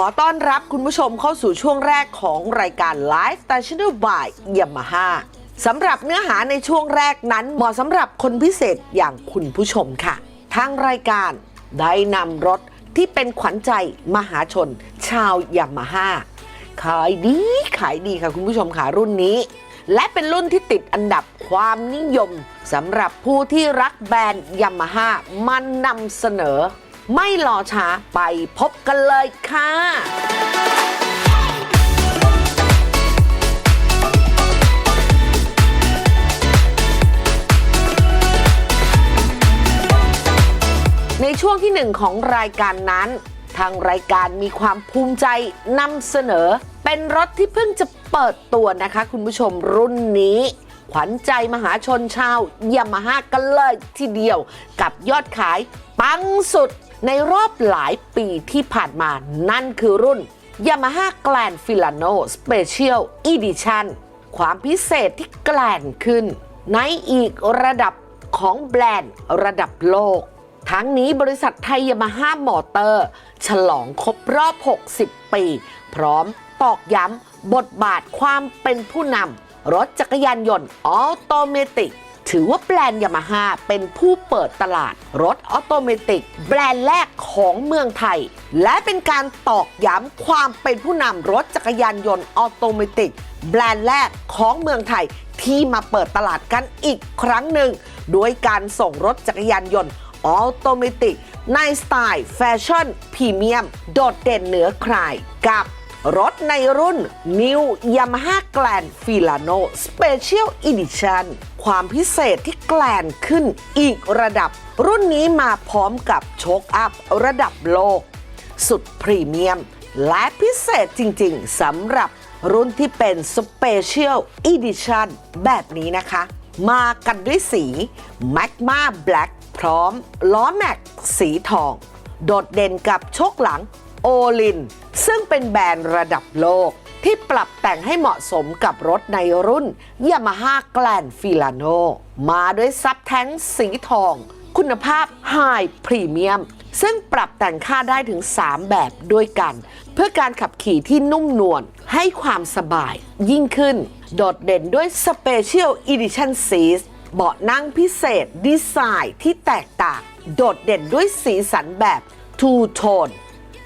ขอต้อนรับคุณผู้ชมเข้าสู่ช่วงแรกของรายการ Live s t a t i o n by Yamaha สำหรับเนื้อหาในช่วงแรกนั้นเหมาะสำหรับคนพิเศษอย่างคุณผู้ชมค่ะ ทางรายการได้นำรถที่เป็นขวัญใจมหาชน ชาวยามาฮ่าขายดีขายดีค่ะคุณผู้ชมค่ะรุ่นนี้ และเป็นรุ่นที่ติดอันดับความนิยมสำหรับผู้ที่รักแบรนด์ยามาฮ่ามันนำเสนอ ไม่รอช้าไปพบกันเลยค่ะในช่วงที่หนึ่งของรายการนั้น ทางรายการมีความภูมิใจนำเสนอ เป็นรถที่เพิ่งจะเปิดตัวนะคะ คุณผู้ชมรุ่นนี้ ขวัญใจมหาชนชาวยามาฮ่ากันเลยทีเดียว กับยอดขายปังสุด ในรอบหลายปีที่ผ่านมานั่นคือรุ่น Yamaha Grand Filano Special Edition ความพิเศษที่แกลนขึ้น ในอีกระดับของแบรนด์ระดับโลก ทั้งนี้บริษัทไทยยามาฮ่ามอเตอร์ ฉลองครบรอบ 60 ปี พร้อมตอกย้ำบทบาทความเป็นผู้นำรถจักรยานยนต์ออโตเมติก ถือว่าแบรนด์ยามาฮ่าเป็นผู้เปิดตลาด รถออโตเมติก แบรนด์แรกของเมืองไทย และเป็นการตอกย้ำความเป็นผู้นำรถจักรยานยนต์ออโตเมติก แบรนด์แรกของเมืองไทยที่มาเปิดตลาดกันอีกครั้งหนึ่งโดยการส่งรถจักรยานยนต์ออโตเมติกในสไตล์แฟชั่นพรีเมียม โดดเด่นเหนือใครกับ รถในรุ่น New Yamaha Grand Filano Special Edition ความพิเศษที่แกลนขึ้นอีกระดับ รุ่นนี้มาพร้อมกับโชคอัพระดับโลก สุดพรีเมียม และพิเศษจริงๆสำหรับรุ่นที่เป็น Special Edition แบบนี้นะคะ มากันด้วยสี Magma Black พร้อมล้อแม็กสีทอง โดดเด่นกับโชคหลัง โอลิน ซึ่งเป็นแบรนด์ระดับโลก ที่ปรับแต่งให้เหมาะสมกับรถในรุ่น Yamaha Grand Filano มาด้วยซับแท้งสีทอง คุณภาพ High Premium ซึ่งปรับแต่งค่าได้ถึง 3 แบบด้วยกัน เพื่อการขับขี่ที่นุ่มนวลให้ความสบายยิ่งขึ้น โดดเด่นด้วย Special Edition Seats เบาะนั่งพิเศษดีไซน์ที่แตกต่าง โดดเด่นด้วยสีสันแบบ Two Tone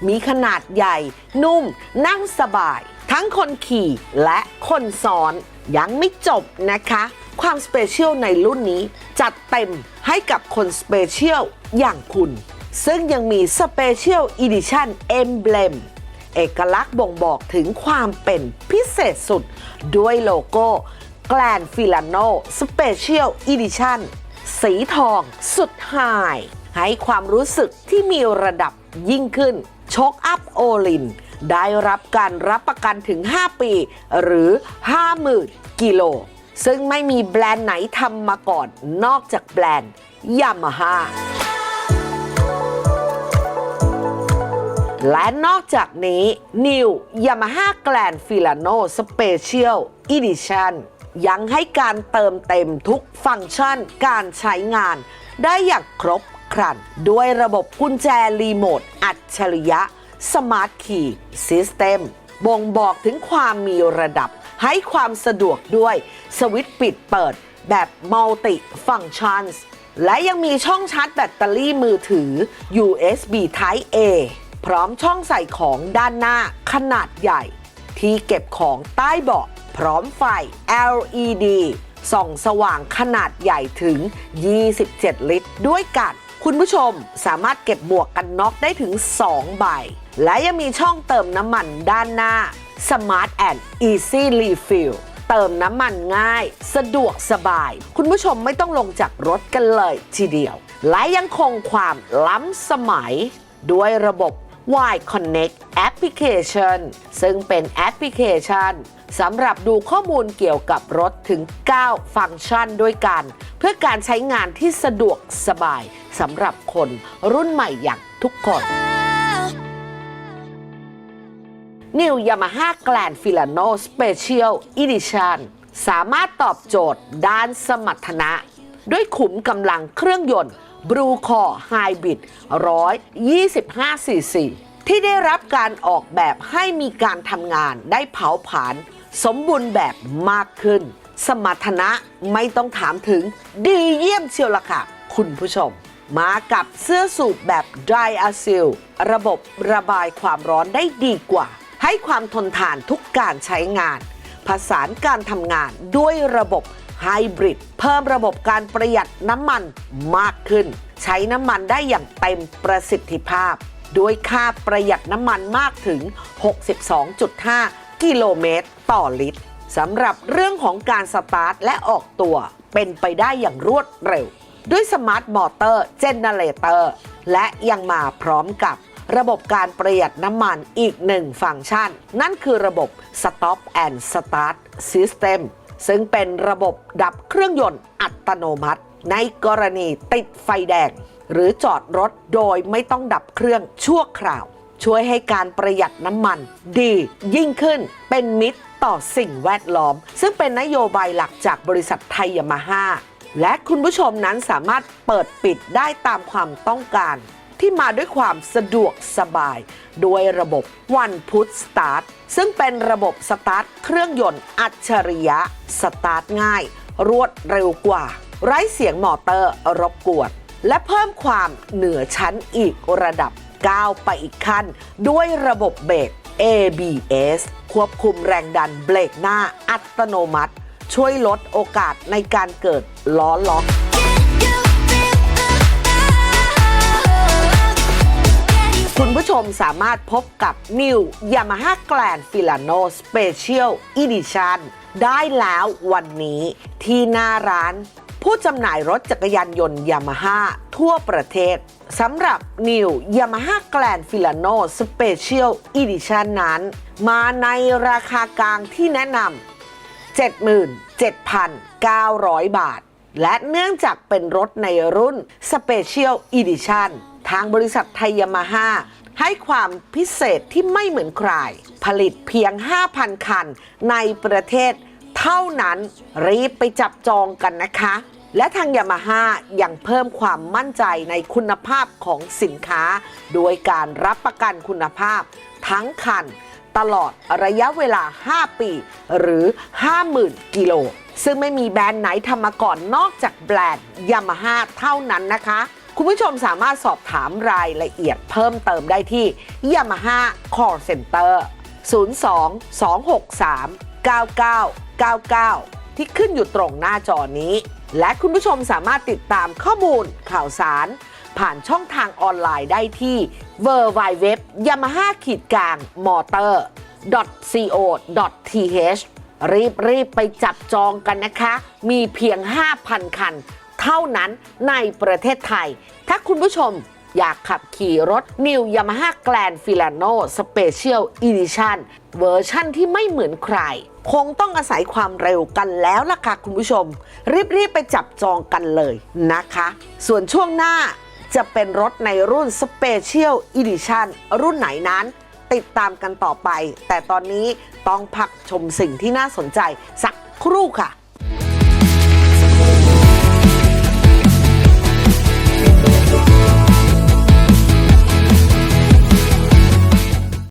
มีขนาดใหญ่ นุ่ม นั่งสบาย ทั้งคนขี่และคนซ้อน ยังไม่จบนะคะ ความสเปเชียลในรุ่นนี้จัดเต็มให้กับคนสเปเชียลอย่างคุณ ซึ่งยังมีสเปเชียลอีดิชั่นเอมเบลมเอกลักษณ์บ่งบอกถึงความเป็นพิเศษสุด ด้วยโลโก้ Grand Filano Special Edition สีทองสุดไฮให้ความรู้สึกที่มีระดับยิ่งขึ้น โชคอัพโอลิน ได้รับการรับประกันถึง 5 ปี หรือ 50,000 กิโล ซึ่งไม่มีแบรนด์ไหนทำมาก่อนนอกจากแบรนด์ยามาฮ่าและนอกจากนี้ New Yamaha Grand Filano Special Edition ยังให้การเติมเต็มทุกฟังก์ชันการใช้งาน ได้อย่างครบ ครัน ด้วยระบบกุญแจรีโมท อัจฉริยะ Smart Key System บ่งบอกถึงความมีระดับ ให้ความสะดวกด้วยสวิตช์ปิดเปิดแบบ Multi Functions และยังมีช่องชาร์จแบตเตอรี่มือถือ USB Type A พร้อมช่องใส่ของด้านหน้าขนาดใหญ่ ที่เก็บของใต้เบาะ พร้อมไฟ LED ส่องสว่างขนาดใหญ่ถึง 27 ลิตร ด้วยกัน คุณผู้ชมสามารถเก็บบวกกันน็อกได้ถึง 2 ใบ และยังมีช่องเติมน้ำมันด้านหน้า Smart and Easy Refill เติมน้ำมันง่าย สะดวกสบาย คุณผู้ชมไม่ต้องลงจากรถกันเลยทีเดียว และยังคงความล้ำสมัย ด้วยระบบ Y Connect Application ซึ่งเป็นแอปพลิเคชันสำหรับดูข้อมูลเกี่ยวกับรถถึง 9 ฟังก์ชันด้วยกัน เพื่อการใช้งานที่สะดวกสบายสำหรับคนรุ่นใหม่อย่างทุกคน New Yamaha Grand Filano Special Edition สามารถตอบโจทย์ด้านสมรรถนะ ด้วยขุมกำลังเครื่องยนต์ Blue Core Hybrid 125 cc ที่ได้รับการออกแบบให้มีการทำงานได้เผาผลาญสมบูรณ์แบบมากขึ้น สมรรถนะไม่ต้องถามถึงดีเยี่ยมเชียวละค่ะ คุณผู้ชม มากับเสื้อสูบแบบ Dry a s i l ระบบระบายความร้อนได้ดีกว่า ให้ความทนทานทุกการใช้งาน ผสานการทำงานด้วยระบบ ไฮบริดเพิ่มระบบการประหยัดน้ำมันมากขึ้น ใช้น้ำมันได้อย่างเต็มประสิทธิภาพ ด้วยค่าประหยัดน้ำมันมากถึง 62.5 กิโลเมตรต่อลิตรสำหรับเรื่องของการสตาร์ทและออกตัวเป็นไปได้อย่างรวดเร็ว ด้วยสมาร์ทมอเตอร์เจเนเรเตอร์และยังมาพร้อมกับระบบการประหยัดน้ำมันอีกหนึ่งฟังก์ชัน นั่นคือระบบ Stop and Start System ซึ่งเป็นระบบดับเครื่องยนต์อัตโนมัติ ในกรณีติดไฟแดง หรือจอดรถโดยไม่ต้องดับเครื่องชั่วคราว ช่วยให้การประหยัดน้ำมัน ดียิ่งขึ้นเป็นมิตรต่อสิ่งแวดล้อม ซึ่งเป็นนโยบายหลักจากบริษัทไทยยามาฮ่าและคุณผู้ชมนั้นสามารถเปิดปิดได้ตามความต้องการ ที่มาด้วยความสะดวกสบาย ด้วยระบบ One Put Start ซึ่งเป็นระบบสตาร์ทเครื่องยนต์อัจฉริยะ สตาร์ทง่าย รวดเร็วกว่า ไร้เสียงมอเตอร์รบกวนและเพิ่มความเหนือชั้นอีกระดับก้าวไปอีกขั้น ด้วยระบบเบรก ABS ควบคุมแรงดันเบรกหน้าอัตโนมัติ ช่วยลดโอกาสในการเกิดล้อล็อก คุณผู้ชมสามารถพบกับ New Yamaha Grand Filano Special Edition ได้แล้ววันนี้ที่หน้าร้าน ผู้จำหน่ายรถจักรยานยนต์ยามาฮ่าทั่วประเทศสำหรับ New Yamaha Grand Filano Special Edition นั้น มาในราคากลางที่แนะนำ77,900 บาท และเนื่องจากเป็นรถในรุ่น Special Edition ทางบริษัทไทยยามาฮ่าให้ความพิเศษที่ไม่เหมือนใคร ผลิตเพียง 5,000 คันในประเทศเท่านั้นรีบไปจับจองกันนะคะ และทางยามาฮ่ายังเพิ่มความมั่นใจในคุณภาพของสินค้า โดยการรับประกันคุณภาพทั้งคันตลอดระยะเวลา 5 ปี หรือ 50,000 กิโล ซึ่งไม่มีแบรนด์ไหนทำมาก่อนนอกจากแบรนด์ยามาฮ่าเท่านั้นนะคะ คุณผู้ชมสามารถสอบถามรายละเอียดเพิ่มเติมได้ที่ Yamaha Call Center 02 263 9999 ที่ขึ้นอยู่ตรงหน้าจอนี้ และคุณผู้ชมสามารถติดตามข้อมูลข่าวสาร ผ่านช่องทางออนไลน์ได้ที่ w w w y a m a h a ขีดกลาง motor co th รีบรีบไปจับจองกันนะคะ มีเพียง 5,000 คัน เท่านั้นในประเทศไทย ถ้าคุณผู้ชมอยากขับขี่รถ New Yamaha Grand Filano Special Edition เวอร์ชั่นที่ไม่เหมือนใคร คงต้องอาศัยความเร็วกันแล้วล่ะค่ะคุณผู้ชม รีบ ๆ ไปจับจองกันเลยนะคะ ส่วนช่วงหน้าจะเป็นรถในรุ่น Special Edition รุ่นไหนนั้น ติดตามกันต่อไป แต่ตอนนี้ต้องพักชมสิ่งที่น่าสนใจสักครู่ค่ะ